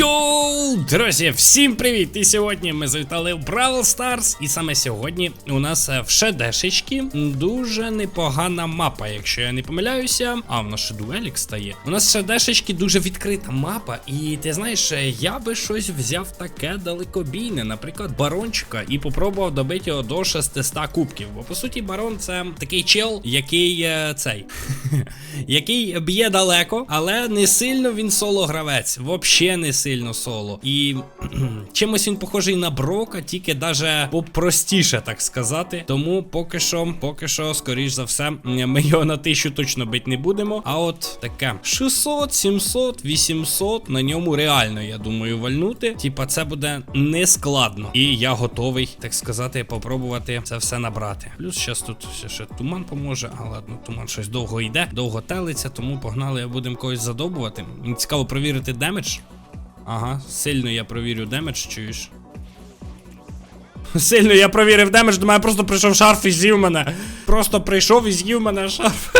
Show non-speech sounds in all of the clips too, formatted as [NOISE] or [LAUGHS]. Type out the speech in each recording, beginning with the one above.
Yo! Друзі, всім привіт! І сьогодні ми завітали в Бравл Старс. І саме сьогодні у нас в Шедешечки дуже непогана мапа, якщо я не помиляюся. А, в нас ще дуелік стає. У нас в Шедешечки дуже відкрита мапа. І ти знаєш, я би щось взяв таке далекобійне, наприклад, барончика, і попробував добити його до 600 кубків. Бо по суті, барон це такий чел, який цей, який б'є далеко, але не сильно він соло гравець. Вообще не сильно соло. І [CLEARS THROAT] чимось він похожий на Брока, тільки даже попростіше, так сказати. Тому поки що, поки що, скоріш за все, ми його на тисячу точно бити не будемо. А от таке 600, 700, 800 на ньому реально, я думаю, вальнути. Типа, це буде не складно. І я готовий, так сказати, попробувати це все набрати. Плюс зараз тут ще, ще туман поможе, а ладно, туман щось довго йде, довго телиться, тому погнали, будемо когось задобувати. Цікаво провірити демедж. Ага, сильно я провірю демедж, чуєш? Сильно я провірив демедж, до мене просто прийшов шарф і з'їв мене. Просто прийшов і з'їв мене шарф.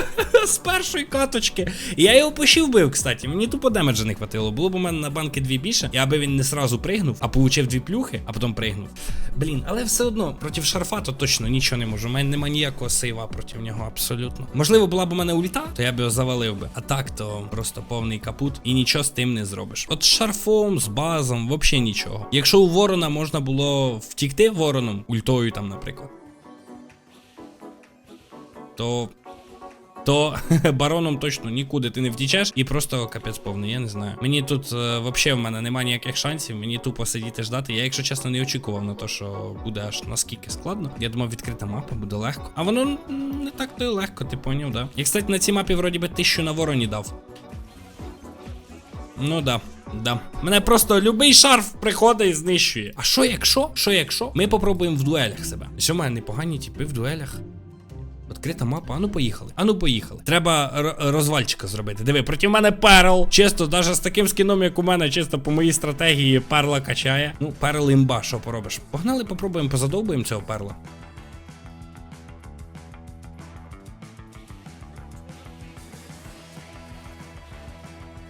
З першої каточки. Я його пощів бив, кстати. Мені тупо демеджа не хватило. Було б у мене на банки дві більше, і аби він не сразу пригнув, а получив дві плюхи, а потім пригнув. Блін, але все одно проти шарфа то точно нічого не можу. У мене нема ніякого сейва проти нього, абсолютно. Можливо, була б у мене ульта, то я б його завалив би. А так, то просто повний капут і нічого з тим не зробиш. От з шарфом, з базом, взагалі нічого. Якщо у ворона можна було втікти вороном, ультою там, наприклад. То то [LAUGHS] бароном точно нікуди ти не втічеш і просто капець повний, я не знаю. Мені тут е, взагалі в мене немає ніяких шансів, мені тупо сидіти ждати. Я, якщо чесно, не очікував на те, що буде аж наскільки складно. Я думав, відкрита мапа буде легко. А воно не так то й легко, ти поняв, да? Я, кстати, на цій мапі вроді би тисячу на вороні дав. Ну да. Да. Мене просто любий шарф приходить і знищує. А що якщо? Що якщо? Ми попробуємо в дуелях себе. Що в мене непогані типи в дуелях. Відкрита мапа, ану поїхали. Ану поїхали. Треба розвальчика зробити. Диви, проти мене перл. Чисто, навіть з таким скіном, як у мене, чисто по моїй стратегії перла качає. Ну, перл імба, що поробиш? Погнали, попробуємо, позадовбуємо цього перла.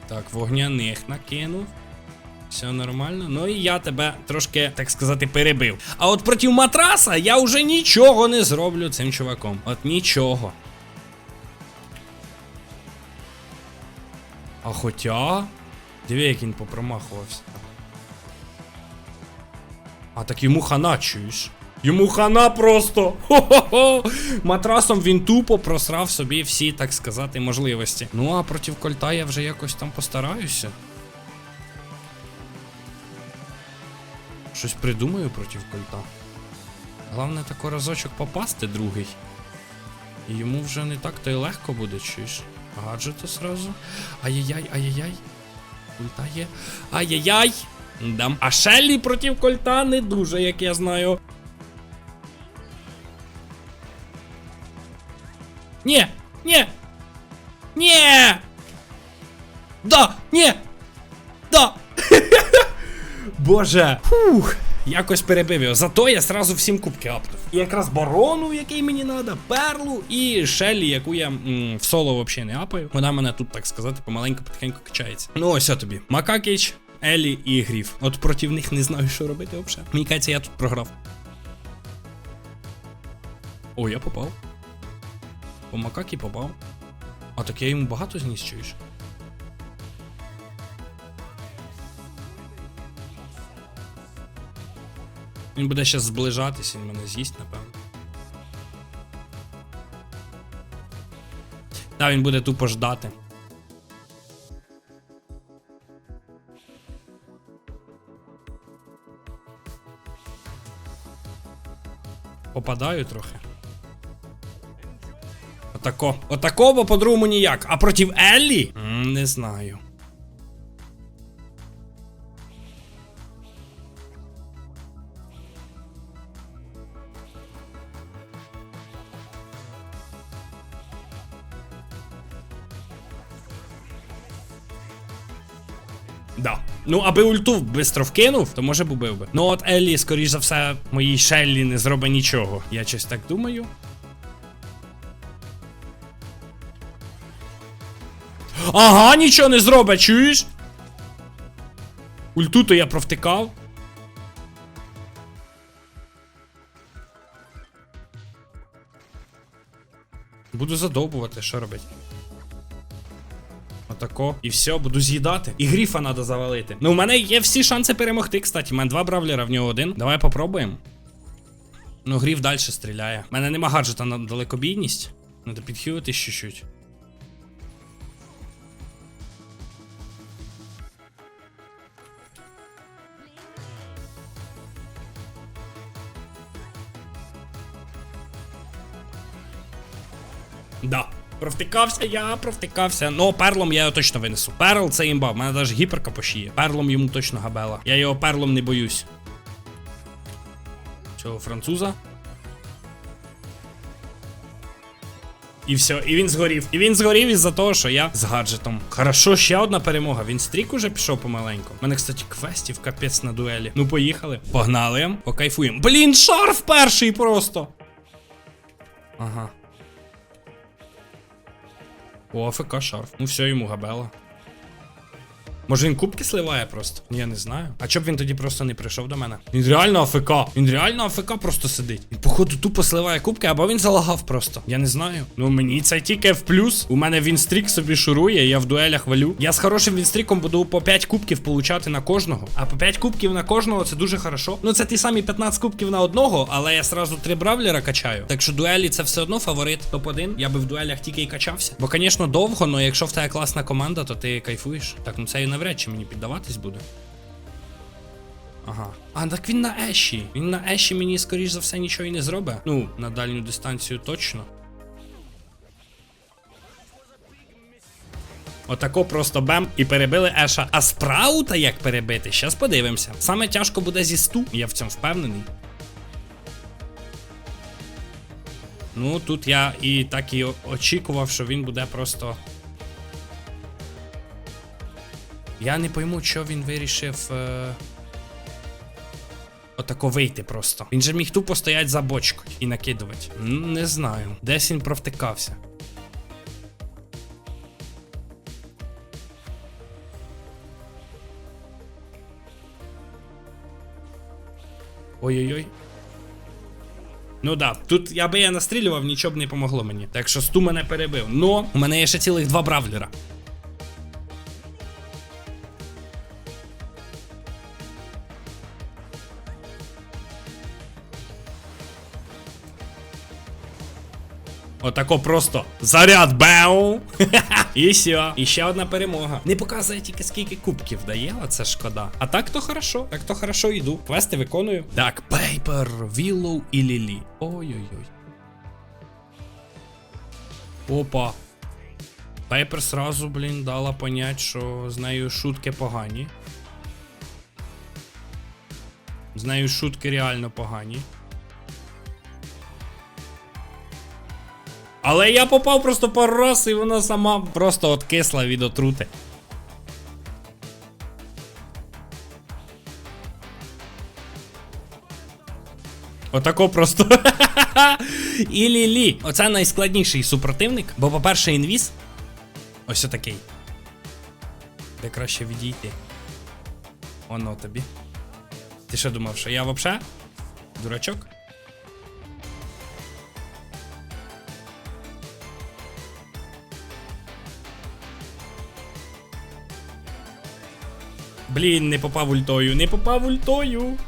Так, вогняних накинув. Все нормально. Ну і я тебе трошки, так сказати, перебив. А от проти матраса я вже нічого не зроблю цим чуваком. От нічого. А хоча. Диви, як він попромахувався. А так йому хана чуєш. Йому хана просто. Хо-хо-хо. Матрасом він тупо просрав собі всі, так сказати, можливості. Ну а проти кольта я вже якось там постараюся. Щось придумаю проти кольта. Головне тако разочок попасти другий. І йому вже не так то й легко буде, чуєш? Гаджету сразу. Ай-яй-яй, ай-яй-яй. Культа є. Ай-яй-яй! Да. А Шеллі проти кольта не дуже, як я знаю. Ні! Ні! Ні! Да! Ні! Да! Боже! Фух! Якось перебив його. Зато я сразу всім кубки апнув. І якраз барону, який мені треба, перлу і Шеллі, яку я м, в соло взагалі не апаю. Вона мене тут, так сказати, помаленьку потихеньку качається. Ну ось тобі. Макакіч, Елі і Гріф. От проти них не знаю, що робити взагалі. Мені кажеться, я тут програв. О, я попав. По макакі попав. А так я йому багато зніс, чуєш? Він буде зараз зближатись, він мене з'їсть, напевно. Та він буде тупо ждати. Попадаю трохи. Отако. Отако, бо по-другому ніяк. А проти Еллі? Не знаю. Ну, аби ульту бистро вкинув, то може б убив би. Ну от Еллі, скоріш за все, моїй Шеллі не зробить нічого. Я щось так думаю. Ага, нічого не зробить, чуєш? Ульту то я провтикав. Буду задовбувати, що робити? Отако. І все, буду з'їдати. І гріфа треба завалити. Ну, у мене є всі шанси перемогти, кстати. У мене два бравлера, в нього один. Давай попробуємо. Ну, гріф далі стріляє. У мене нема гаджета на далекобійність. Надо підхилитись чуть-чуть. Да. Провтикався я, провтикався. Ну, перлом я його точно винесу. Перл це імба, в мене навіть гіперка пошиє. Перлом йому точно габела. Я його перлом не боюсь. Цього француза. І все, і він згорів. І він згорів із-за того, що я з гаджетом. Хорошо, ще одна перемога. Він стрік уже пішов помаленьку. У мене, кстати, квестів капець на дуелі. Ну, поїхали. Погнали. Покайфуємо. Блін, шарф перший просто. Ага. О, АФК шарф. Ну все, йому габела. Може він кубки сливає просто? Я не знаю. А чоб він тоді просто не прийшов до мене? Він реально АФК. Він реально АФК просто сидить. Він, походу, тупо сливає кубки, або він залагав просто. Я не знаю. Ну мені це тільки в плюс. У мене вінстрік собі шурує, я в дуелях валю. Я з хорошим вінстріком буду по 5 кубків получати на кожного. А по 5 кубків на кожного це дуже хорошо. Ну це ті самі 15 кубків на одного, але я сразу три бравлера качаю. Так що дуелі це все одно фаворит. Топ-1. Я би в дуелях тільки і качався. Бо, звісно, довго, але якщо в тебе класна команда, то ти кайфуєш. Так, ну це і навряд чи мені піддаватись буде. Ага. А, так він на Еші. Він на Еші мені, скоріш за все, нічого і не зробить. Ну, на дальню дистанцію точно. Отако просто бем і перебили Еша. А спраута як перебити? Щас подивимося. Саме тяжко буде зі сту, я в цьому впевнений. Ну, тут я і так і очікував, що він буде просто. Я не пойму, що він вирішив. Е... Отако вийти просто. Він же міг тупо стоять за бочкою і накидувати. Не знаю. Десь він провтикався. Ой-ой-ой. Ну да, тут я би я настрілював, нічого б не помогло мені. Так що сту мене перебив. Но у мене є ще цілих два бравлера. Отако просто заряд беу. [LAUGHS] І все. І ще одна перемога. Не показує тільки скільки кубків дає, а це шкода. А так то хорошо. Так то хорошо йду. Квести виконую. Так, Пейпер, Віллоу і Лілі. Ой-ой-ой. Опа. Пейпер сразу, блін, дала понять, що з нею шутки погані. З нею шутки реально погані. Але я попав просто пару раз, і вона сама просто откисла від отрути. Отако просто. [LAUGHS] І лілі. Оце найскладніший супротивник, бо, по-перше, інвіз. Ось отакий. Де краще відійти. Воно тобі. Ти що думав, що я вообще? Дурачок? Блін, не попав ультою, не попав ультою.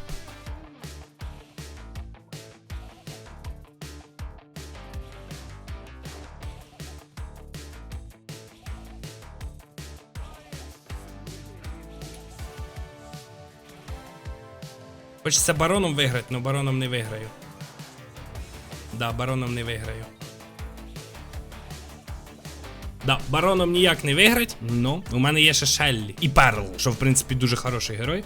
Хочеться бароном виграти, але бароном не виграю. Да, бароном не виграю. Да, бароном ніяк не виграть, но у мене є ще Шеллі і Перл, що в принципі дуже хороший герой.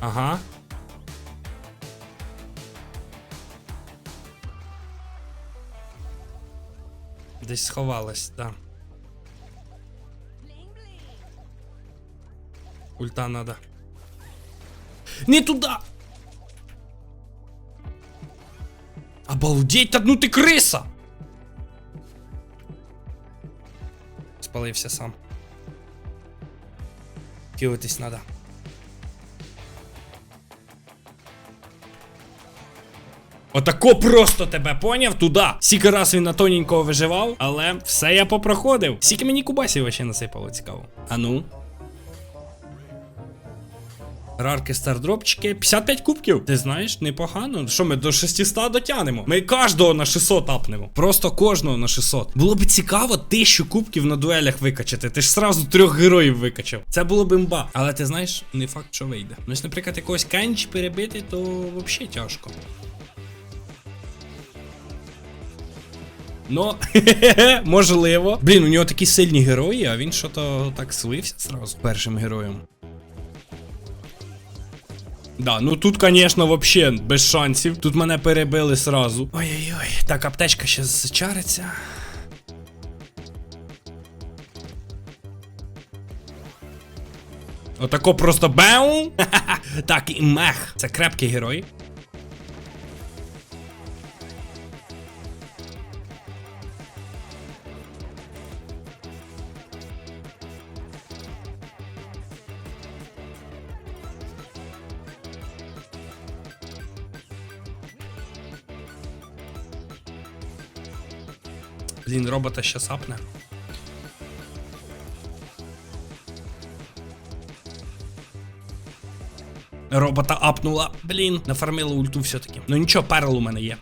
Ага. Десь сховалась, да. Ульта надо. Не туда! Обалдеть, та одну ты крыса! Спалився сам. Кивитись надо. Отако просто тебе поняв туди. Сіка раз він на тоненького виживав, але все я попроходив. Сіки мені кубасів ще насипало цікаво. А ну. Рарки стардропчики. 55 кубків. Ти знаєш, непогано. Що ми до 600 дотянемо? Ми кожного на 600 апнемо. Просто кожного на 600. Було б цікаво тисячу кубків на дуелях викачати. Ти ж сразу трьох героїв викачав. Це було б імба. Але ти знаєш, не факт, що вийде. Ну, наприклад, якогось кенч перебити, то взагалі тяжко. Ну, [LAUGHS] можливо. Блін, у нього такі сильні герої, а він що-то так слився зразу першим героєм. Да, ну тут, конечно, вообще без шансів. Тут мене перебили сразу. Ой-ой-ой, так, аптечка ще зачариться. Отако просто беу. [LAUGHS] Так, і мех. Це крепкий герой. Блін, робота ще сапне. Робота апнула. Блін, нафармила ульту все-таки. Ну нічого, перл у мене є.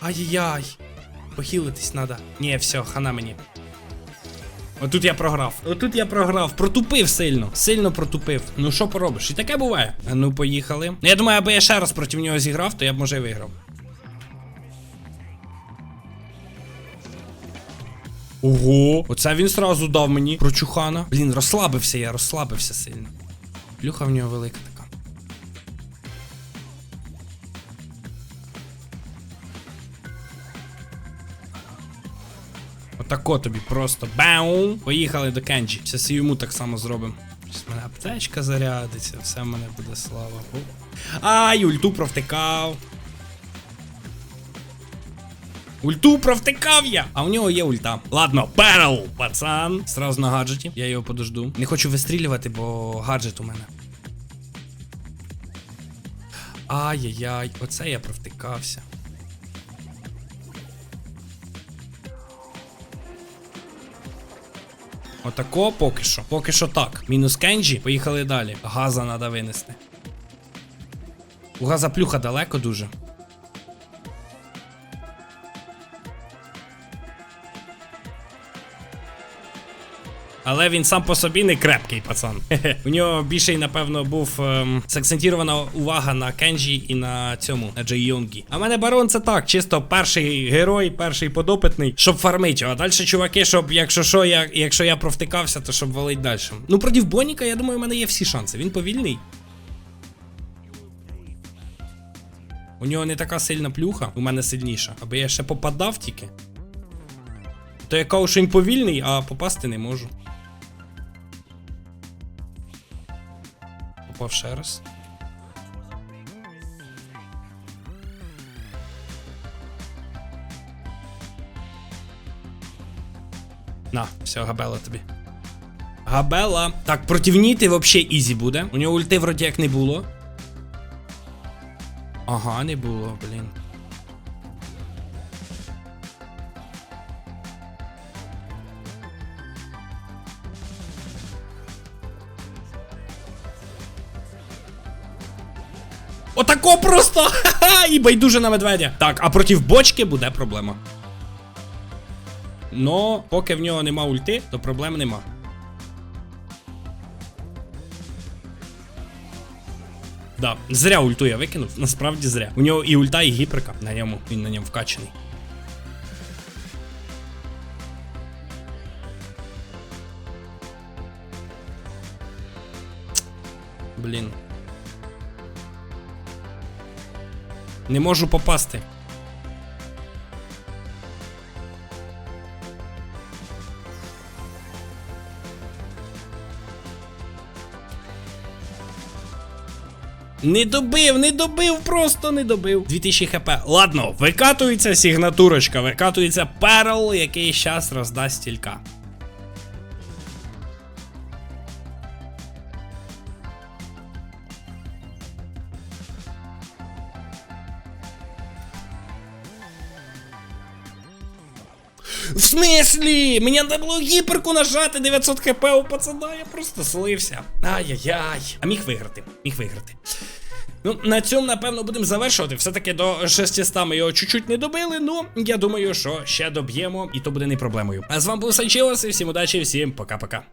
Ай-яй-яй. Похилитись надо. Ні, все, хана мені. Отут я програв. Отут я програв. Протупив сильно. Сильно протупив. Ну що поробиш? І таке буває. Ну поїхали. Ну, я думаю, аби я ще раз проти нього зіграв, то я б може виграв. Ого, оце він сразу дав мені прочухана. Блін, розслабився я, розслабився сильно. Плюха в нього велика Отако тобі просто бау. Поїхали до Кенджі. Зараз і йому так само зробимо. В мене аптечка зарядиться, все в мене буде слава Ай, ульту провтикав. Ульту провтикав я! А у нього є ульта. Ладно, перл, пацан. Сразу на гаджеті. Я його подожду. Не хочу вистрілювати, бо гаджет у мене. Ай-яй-яй, оце я провтикався. Отако поки що. Поки що так. Мінус Кенджі. Поїхали далі. Газа треба винести. У газа плюха далеко дуже. Але він сам по собі не крепкий, пацан. [LAUGHS] У нього більше, напевно, був ем, сакцентірована увага на Кенджі і на цьому, на Джей Йонгі. А мене барон це так, чисто перший герой, перший подопитний, щоб фармить. А далі, чуваки, щоб, якщо що, я, якщо я провтикався, то щоб валить далі. Ну, проти Боніка, я думаю, у мене є всі шанси. Він повільний. У нього не така сильна плюха, у мене сильніша. Аби я ще попадав тільки. То я він повільний, а попасти не можу. Попав ще раз. На, все, габела тобі. Габела. Так, проти Ніти вообще ізі буде. У нього ульти вроді як не було. Ага, не було, блін. Отако просто! Ха-ха! [LAUGHS] І байдуже на медведя. Так, а проти бочки буде проблема. Но поки в нього нема ульти, то проблем нема. Да, зря ульту я викинув, насправді зря. У нього і ульта, і гіперка на ньому, він на ньому вкачаний. Блін. Не можу попасти. Не добив, не добив, просто не добив. 2000 хп. Ладно, викатується сигнатурочка, викатується перл, який щас роздасть тілька. В смислі? Мені треба було гіперку нажати 900 хп у пацана, я просто слився. Ай-яй-яй. А міг виграти, міг виграти. Ну, на цьому, напевно, будемо завершувати. Все-таки до 600 ми його чуть-чуть не добили. Ну, я думаю, що ще доб'ємо, і то буде не проблемою. А з вами був Санчилос, і всім удачі, всім пока-пока.